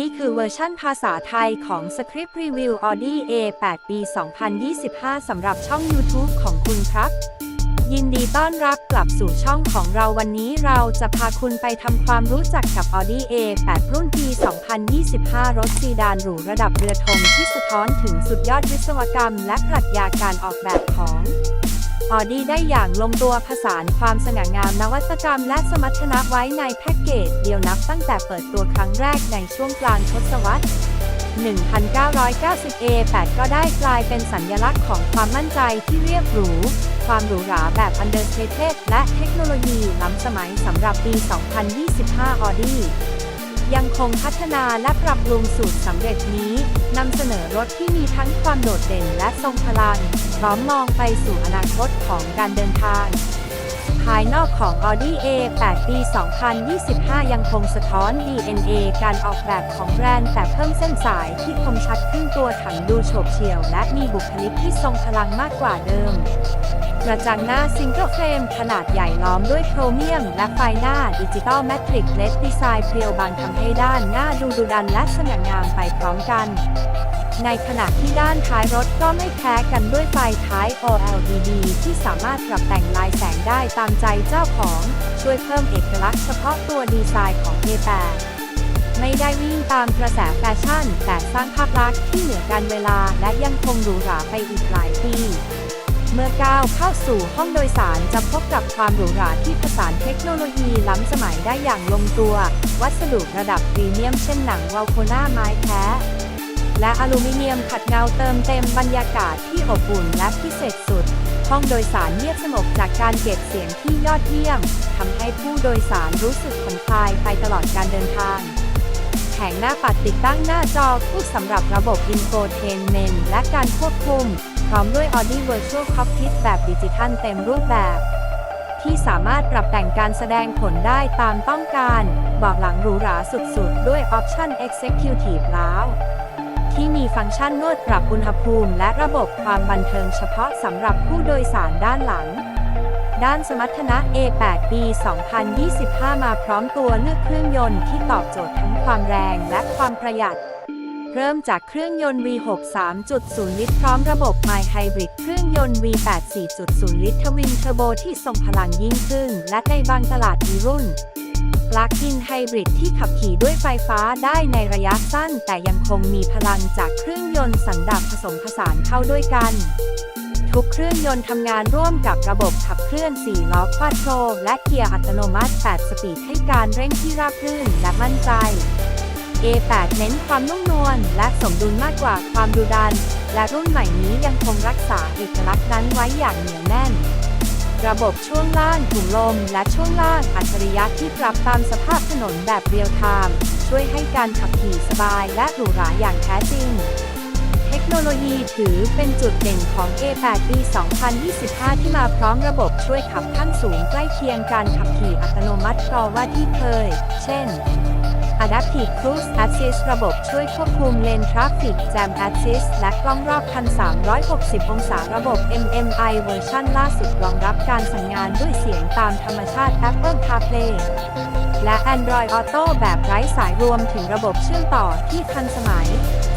นี่คือเวอร์ชั่นภาษาไทยของ Script Review Audi A8 ปี 2025 สำหรับช่อง YouTube ของคุณครับ ยินดีต้อนรับกลับสู่ช่องของเราวันนี้เราจะพาคุณไปทำความรู้จักกับ Audi A8 รุ่นปี 2025 รถซีดานหรูระดับเรือธงที่สะท้อนถึงสุดยอดวิศวกรรม และปรัชญาการออกแบบของ ออดี้ได้อย่างลงตัวผสานความสง่างามนวัตกรรมและสมรรถนะไว้ในแพ็กเกจเดียวนับตั้งแต่เปิดตัวครั้งแรกในช่วงกลางทศวรรษ 1990 A8 ก็ได้กลายเป็นสัญลักษณ์ของความมั่นใจที่เรียบหรู ความหรูหราแบบ understated และเทคโนโลยีล้ำสมัยสำหรับปี 2025 Audi ยังคงพัฒนาและปรับปรุงสูตรสำเร็จนี้นำเสนอรถที่มีทั้งความโดดเด่นและทรงพลัง พร้อมมองไปสู่อนาคตของการเดินทาง ภายนอกของ Audi A8 ปี 2025 ยังคงสะท้อน DNA การออกแบบของแบรนด์แต่เพิ่มเส้นสายที่คมชัดขึ้นตัวถังดูโฉบเฉี่ยว และมีบุคลิกที่ทรงพลังมากกว่าเดิมกระจังหน้าซิงเกิลเฟรมขนาดใหญ่ล้อมด้วยโครเมียม และไฟหน้าดิจิตอลแมทริกเลสดีไซน์เพรียวบางทำให้ด้านหน้าดูดุดันและสง่างามไปพร้อมกัน ในขณะที่ด้านท้ายรถก็ไม่แพ้กันด้วยไฟท้าย OLED ที่สามารถปรับแต่งลายแสงได้ตามใจเจ้าของ ช่วยเพิ่มเอกลักษณ์เฉพาะตัวดีไซน์ของ A8 ไม่ได้วิ่งตามกระแสแฟชั่น แต่สร้างภาพลักษณ์ที่เหนือการเวลาและยังคงหรูหราไปอีกหลายปี เมื่อก้าวเข้าสู่ห้องโดยสารจะพบกับความหรูหราที่ผสานเทคโนโลยีล้ำสมัยได้อย่างลงตัว วัสดุระดับพรีเมียมเช่นหนังวาลโคน่าไม้แท้ และอลูมิเนียมขัดเงาเติมเต็มบรรยากาศที่อบอุ่นและพิเศษสุด ห้องโดยสารเงียบสงบจากการเก็บเสียงที่ยอดเยี่ยมทำให้ผู้โดยสารรู้สึกผ่อนคลายไปตลอดการเดินทาง แผงหน้าปัดติดตั้งหน้าจอคู่สำหรับระบบ Infotainment และการควบคุม พร้อมด้วย Audi Virtual Cockpit แบบดิจิทัลเต็มรูปแบบที่สามารถปรับแต่งการแสดงผลได้ตามต้องการเบอกหลังหรูหราสุดๆ ด้วยออปชั่น Executive แล้ว ที่มีฟังก์ชันนวดปรับอุณหภูมิ และระบบความบันเทิงเฉพาะสำหรับผู้โดยสารด้านหลัง ด้านสมรรถนะ A8 ปี2025 มาพร้อมตัวเลือกเครื่องยนต์ที่ตอบโจทย์ทั้งความแรงและความประหยัด เริ่มจากเครื่องยนต์ V6 3.0 ลิตรพร้อมระบบ My Hybrid เครื่องยนต์ V8 4.0 ลิตรทวินเทอร์โบที่ทรงพลังยิ่งขึ้น และในบางตลาดมีรุ่น ปลั๊กอินไฮบริดที่ขับขี่ด้วยไฟฟ้าได้ในระยะสั้น แต่ยังคงมีพลังจากเครื่องยนต์สันดาปผสมผสานเข้าด้วยกัน ทุกเครื่องยนต์ทำงานร่วมกับระบบขับเคลื่อน 4 ล้อควาดโทรและเกียร์อัตโนมัติ 8 สปีดให้การเร่งที่ราบรื่นและมั่นใจ A8 เน้นความนุ่มนวลและสมดุลมากกว่าความดุดัน และรุ่นใหม่นี้ยังคงรักษาเอกลักษณ์นั้นไว้อย่างเหนียวแน่น ระบบช่วงล่างถุงลม และช่วงล่างอัจฉริยะที่ปรับตามสภาพถนนแบบเรียลไทม์ช่วยให้การขับขี่สบายและหรูหราอย่างแท้จริง เทคโนโลยีถือเป็นจุดเด่นของ A8 ปี 2025 ที่มาพร้อมระบบช่วยขับขั้นสูงใกล้เคียงการขับขี่อัตโนมัติกอว่าที่เคย เช่น Adaptive Cruise Assist ระบบช่วยควบคุมเลนทราฟฟิก Jam Assist และกล้องรอบคัน360 องศาระบบ MMI เวอร์ชันล่าสุดรองรับการสั่งงานด้วยเสียงตามธรรมชาติ Apple CarPlay และ Android Auto แบบไร้สายรวมถึงระบบเชื่อมต่อที่ทันสมัย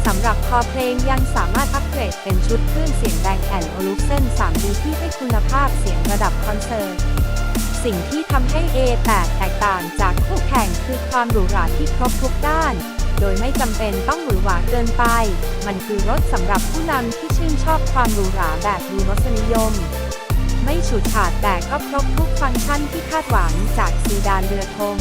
สำหรับคอเพลงยังสามารถอัปเกรดเป็นชุดคลื่นเสียงแดงแอนโอลูเซน 3D ที่ให้คุณภาพเสียงระดับคอนเสิร์ต สิ่งที่ทำให้ A8 แตกต่างจากคู่แข่งคือความหรูหราที่ครบทุกด้าน โดยไม่จำเป็นต้องหรูหราเกินไป มันคือรถสำหรับผู้นำที่ชื่นชอบความหรูหราแบบมีรสนิยม ไม่ฉูดฉาดแต่ก็ครบทุกฟังก์ชันที่คาดหวังจากซีดานเรือธง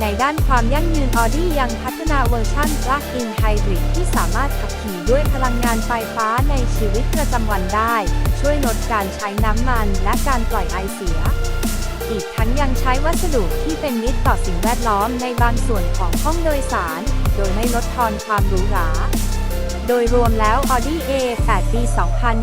ในด้านความยั่งยืน Audi ยังพัฒนาเวอร์ชัน Plug-in Hybrid ที่สามารถขับขี่ด้วยพลังงานไฟฟ้าในชีวิตประจำวันได้ ช่วยลดการใช้น้ำมันและการปล่อยไอเสีย อีกทั้งยังใช้วัสดุที่เป็นมิตรต่อสิ่งแวดล้อมในบางส่วนของห้องโดยสาร โดยไม่ลดทอนความหรูหรา โดยรวมแล้ว Audi A8 ปี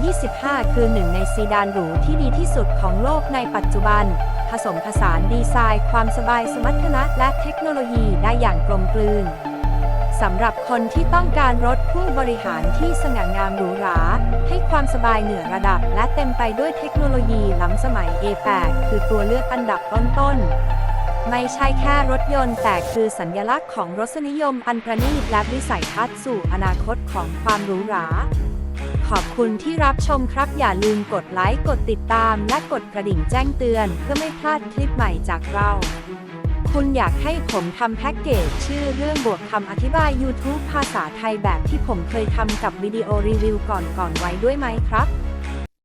2025 คือหนึ่งในซีดานหรูที่ดีที่สุดของโลกในปัจจุบัน ผสมผสานดีไซน์ ความสบายสมรรถนะและเทคโนโลยีได้อย่างกลมกลืน สำหรับคนที่ต้องการรถผู้บริหารที่สง่างามหรูหรา ให้ความสบายเหนือระดับ และเต็มไปด้วยเทคโนโลยีล้ำสมัย A8 คือตัวเลือกอันดับต้นๆ ไม่ใช่แค่รถยนต์แต่คือสัญลักษณ์ของรสนิยมอันประณีตและวิสัยทัศน์สู่อนาคตของความหรูหรา ขอบคุณที่รับชมครับ อย่าลืมกดไลค์ กดติดตาม และกดกระดิ่งแจ้งเตือน เพื่อไม่พลาดคลิปใหม่จากเรา คุณอยากให้ผมทำแพ็กเกจชื่อเรื่องบวกคำอธิบาย YouTube ภาษาไทยแบบที่ผมเคยทำกับวิดีโอรีวิวก่อนๆไว้ด้วยไหมครับ